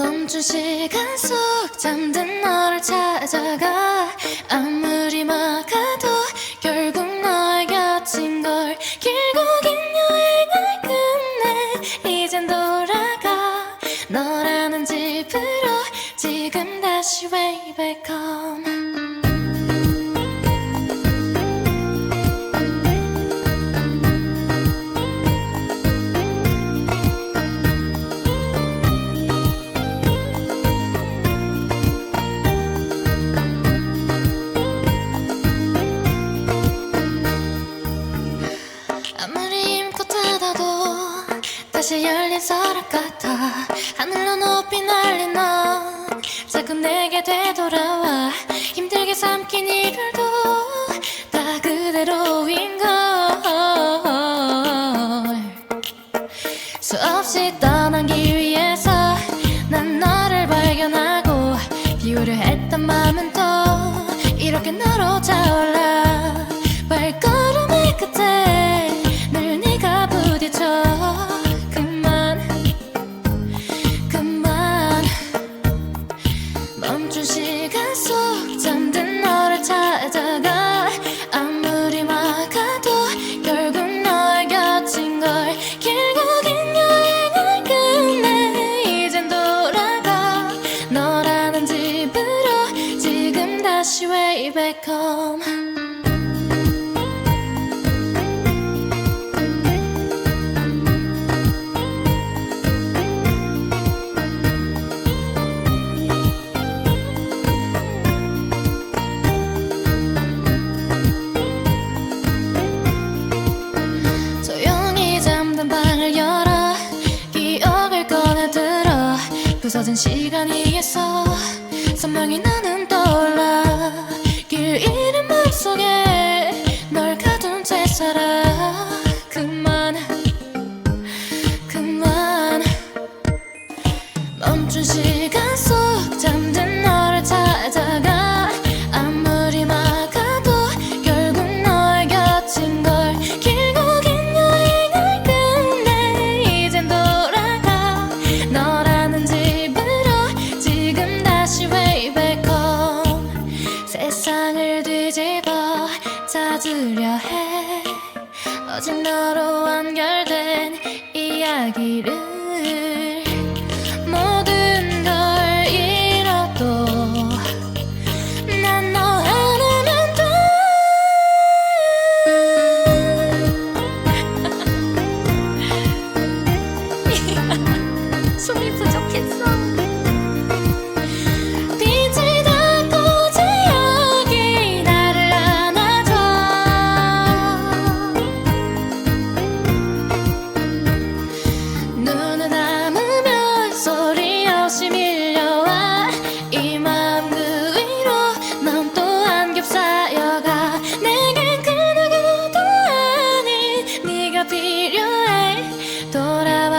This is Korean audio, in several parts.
멈춘 시간 속 잠든 너를 찾아가 아무리 막아도 결국 너의 곁인 걸 길고 긴 여행을 끝내 이젠 돌아가 너라는 집으로 지금 다시 way back 다시 열린 서랍 같아. 하늘로 높이 너. 자꾸 내게 되돌아와. 힘들게 삼킨 이별도 다 그대로인 걸. 수없이 떠난 길 위에서 난 너를 발견하고 비우려 했던 마음은 또 이렇게 너로 차올라 way back home 조용히 잠든 방을 열어. 기억을 꺼내들어. 부서진 시간 위에서 선명히 나는 가 너로 완결된 이야기를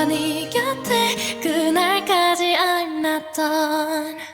네 곁에 그날까지 not done